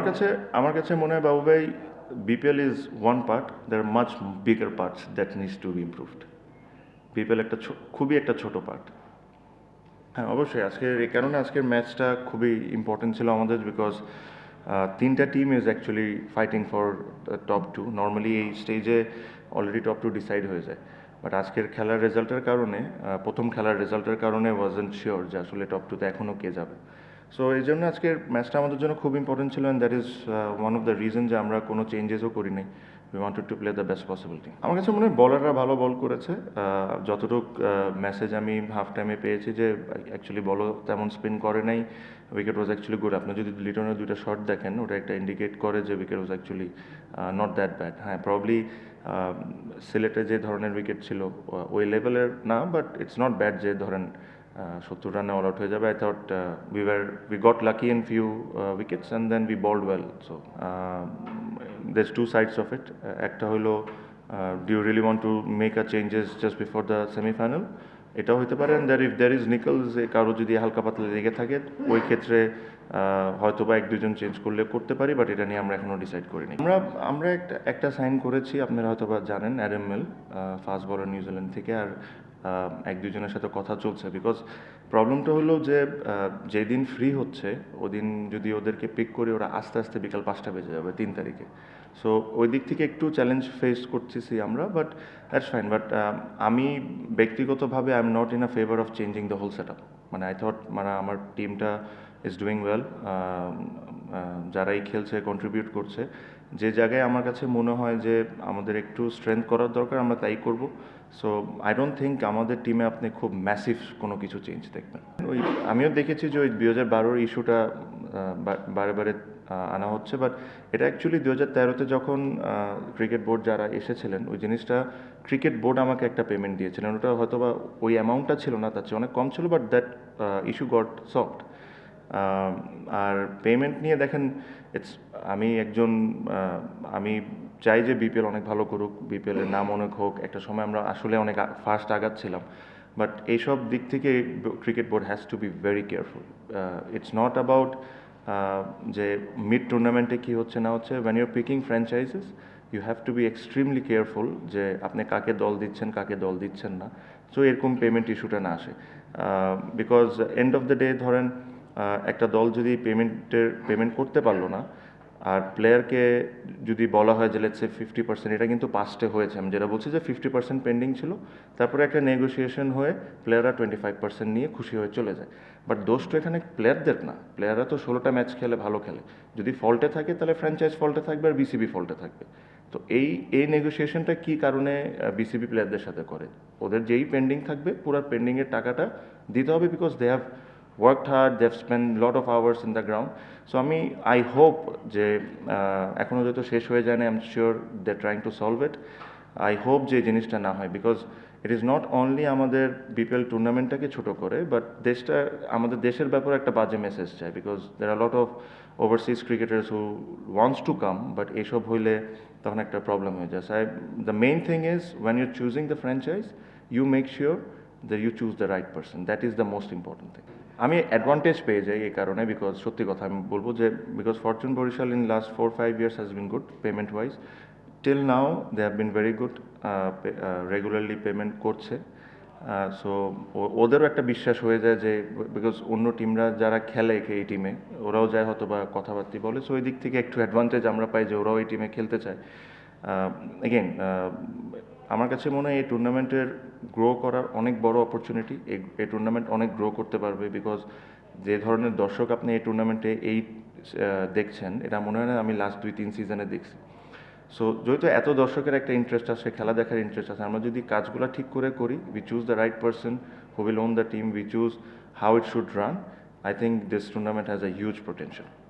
আমার কাছে আমার কাছে মনে হয় বাবু ভাই BPL is one part there much bigger parts that needs to be improved BPL একটা খুবই একটা ছোট পার্ট হ্যাঁ অবশ্যই। আজকের এই কারণে আজকের ম্যাচটা খুবই ইম্পর্টেন্ট ছিল আমাদের বিকজ তিনটা team is actually fighting for top two normally এই স্টেজে অলরেডি টপ টু ডিসাইড হয়ে যায়। বাট আজকের খেলার রেজাল্টের কারণে প্রথম খেলার রেজাল্টের কারণে ওয়াজেন্ট শিওর যে আসলে টপ টুতে এখনও কে যাবে। সো এই জন্য আজকের ম্যাচটা আমাদের জন্য খুব ইম্পর্টেন্ট ছিল and that is one of the reason যে আমরা কোনো চেঞ্জেসও করি নাই we wanted to play the best possibility আমার কাছে মনে হয় বলাররা ভালো বল করেছে। আহ, যতটুক মেসেজ আমি হাফ টাইমে পেয়েছি যে অ্যাকচুয়ালি বলও তেমন স্পিন করে নাই। উইকেট ওয়াজ অ্যাকচুয়ালি গুড আপনি যদি লিটনের দুইটা শট দেখেন ওটা একটা ইন্ডিকেট করে যে wicket was actually not that bad হ্যাঁ প্রবলি সিলেটে যে ধরনের উইকেট ছিল ওই লেভেলের না বাট ইটস নট ব্যাড যে ধরেন সত্তর রানে অল আউট হয়ে যাবে। I thought we were we got lucky in few wickets and then we bowled well so these two sides of it একটা হলো do you really want to make a changes just before the semifinal এটাও হতে পারে। There if there is Nichols যে কারও যদি হালকা পাতলা লেগে থাকে, ওই ক্ষেত্রে হয়তো বা এক দুজন চেঞ্জ করলে করতে পারি বাট এটা নিয়ে আমরা এখনও ডিসাইড করিনি। আমরা আমরা একটা একটা সাইন করেছি, আপনারা হয়তো বা জানেন অ্যাডাম মিল ফাস্ট বলার নিউজিল্যান্ড থেকে। আর এক দুজনের সাথে কথা চলছে। বিকজ প্রবলেমটা হলো যে যেদিন ফ্রি হচ্ছে, ওদিন যদি ওদেরকে পিক করি, ওরা আস্তে আস্তে বিকাল পাঁচটা বেজে যাবে, তিন তারিখে। সো ওই দিক থেকে একটু চ্যালেঞ্জ ফেস করতেছি আমরা বাট দ্যাটস ফাইন বাট আমি ব্যক্তিগতভাবে I am not in a favour of changing the whole set মানে আই থট মানে আমার টিমটা ইজ ডুইং ওয়েল যারাই খেলছে কন্ট্রিবিউট করছে। যে জায়গায় আমার কাছে মনে হয় যে আমাদের একটু স্ট্রেংথ করার দরকার, আমরা তাই করব। সো আই ডোন্ট থিঙ্ক আমাদের টিমে আপনি খুব ম্যাসিভ কোনো কিছু চেঞ্জ দেখবেন। ওই, আমিও দেখেছি যে ওই দুই হাজার বারোর ইস্যুটা বারে বারে আনা হচ্ছে। বাট এটা অ্যাকচুয়ালি দু হাজার তেরোতে যখন ক্রিকেট বোর্ড যারা এসেছিলেন, ওই জিনিসটা ক্রিকেট বোর্ড আমাকে একটা পেমেন্ট দিয়েছিলেন। ওটা হয়তো বা ওই অ্যামাউন্টটা ছিল না, তার চেয়ে অনেক কম ছিল but that issue got soft R payment নিয়ে দেখেন ইটস আমি একজন আমি চাই যে বিপিএল অনেক ভালো করুক বিপিএলের নাম অনেক হোক, একটা সময় আমরা আসলে অনেক ফার্স্ট আগাচ্ছিলাম। বাট এইসব দিক থেকে cricket board has to be very careful it's not about যে মিড টুর্নামেন্টে কী হচ্ছে না হচ্ছে when you're picking franchises you have to be extremely careful যে আপনি কাকে দল দিচ্ছেন, কাকে দল দিচ্ছেন না। সো এরকম পেমেন্ট ইস্যুটা না আসে। Because end of the day ধরেন একটা দল যদি পেমেন্টের পেমেন্ট করতে পারল না আর প্লেয়ারকে যদি বলা হয় যে লেটসে ফিফটি পার্সেন্ট এটা কিন্তু পাস্টে হয়েছে। আমি যেটা বলছি যে ফিফটি পার্সেন্ট পেন্ডিং ছিল, তারপরে একটা নেগোসিয়েশন হয়ে প্লেয়াররা টোয়েন্টি ফাইভ পার্সেন্ট নিয়ে খুশি হয়ে চলে যায়। বাট দোষ তো এখানে প্লেয়ারদের না। প্লেয়াররা তো ষোলোটা ম্যাচ খেলে, ভালো খেলে। যদি ফল্টে থাকে, তাহলে ফ্র্যাঞ্চাইজ ফল্টে থাকবে আর বিসিবি ফল্টে থাকবে। তো এই এই নেগোসিয়েশনটা কী কারণে বিসিবি প্লেয়ারদের সাথে করে? ওদের যেই পেন্ডিং থাকবে, পুরো পেন্ডিংয়ের টাকাটা দিতে হবে because they have worked hard they've spend lot of hours in the ground so আমি আই হোপ যে এখনও যেহেতু শেষ হয়ে যায় না I am sure they trying to solve it I hope যে জিনিসটা না হয় because it is not only আমাদের বিপিএল টুর্নামেন্টটাকে ছোট করে বাট দেশটা, আমাদের দেশের ব্যাপারে একটা বাজে মেসেজ চায় because there are lot of overseas cricketers who wants to come but এইসব হইলে তখন একটা প্রবলেম হয়ে যায়. The main thing is when you choosing the franchise you make sure that you choose the right person that is the most important thing আমি advantage পেয়ে যাই এই কারণে বিকজ সত্যি কথা আমি বলব যে because fortune Barishal in last four five years has been good payment wise till now they have been very good regularly payment করছে। সো ওদেরও একটা বিশ্বাস হয়ে যায় যে বিকজ অন্য টিমরা যারা খেলে এই টিমে ওরাও যায় হয়তো বা কথাবার্তি বলে। সো ওই দিক থেকে একটু অ্যাডভান্টেজ আমরা পাই যে, ওরাও এই টিমে খেলতে চায়। এগেন আমার কাছে মনে হয় এই টুর্নামেন্টের গ্রো করার অনেক বড় অপরচুনিটি এই টুর্নামেন্ট অনেক গ্রো করতে পারবে বিকজ যে ধরনের দর্শক আপনি এই টুর্নামেন্টে এই দেখছেন, এটা মনে হয় না আমি লাস্ট দুই, তিন সিজনে দেখছি। সো যেহেতু এত দর্শকের একটা ইন্টারেস্ট আছে, খেলা দেখার ইন্টারেস্ট আছে, আমরা যদি কাজগুলো ঠিক করে করি we choose the right person who will own the team we choose how it should run I think this tournament has a huge potential